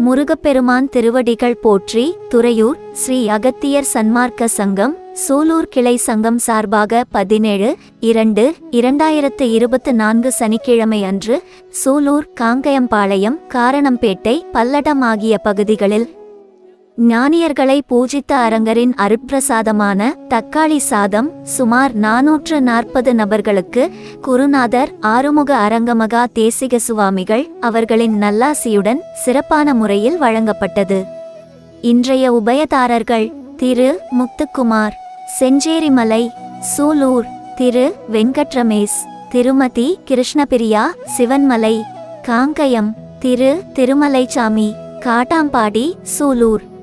முருகப்பெருமான் திருவடிகள் போற்றி துறையூர் ஸ்ரீ அகத்தியர் சன்மார்க்க சங்கம் சூலூர் கிளை சங்கம் சார்பாக பதினேழு இரண்டு இரண்டாயிரத்து இருபத்து நான்கு சனிக்கிழமை அன்று சூலூர் காங்கயம்பாளையம் காரணம்பேட்டை பல்லடம் ஆகிய பகுதிகளில் ஞானியர்களை பூஜித்த அரங்கரின் அருட்பிரசாதமான தக்காளி சாதம் சுமார் நாநூற்று நாற்பது நபர்களுக்கு குருநாதர் ஆறுமுக அரங்கமகா தேசிக சுவாமிகள் அவர்களின் நல்லாசியுடன் சிறப்பான முறையில் வழங்கப்பட்டது. இன்றைய உபயதாரர்கள் திரு முத்துக்குமார் செஞ்சேரிமலை சூலூர் திரு வெங்கட்ரமேஷ் திருமதி கிருஷ்ணபிரியா சிவன்மலை காங்கயம் திரு திருமலைச்சாமி காட்டாம்பாடி சூலூர்.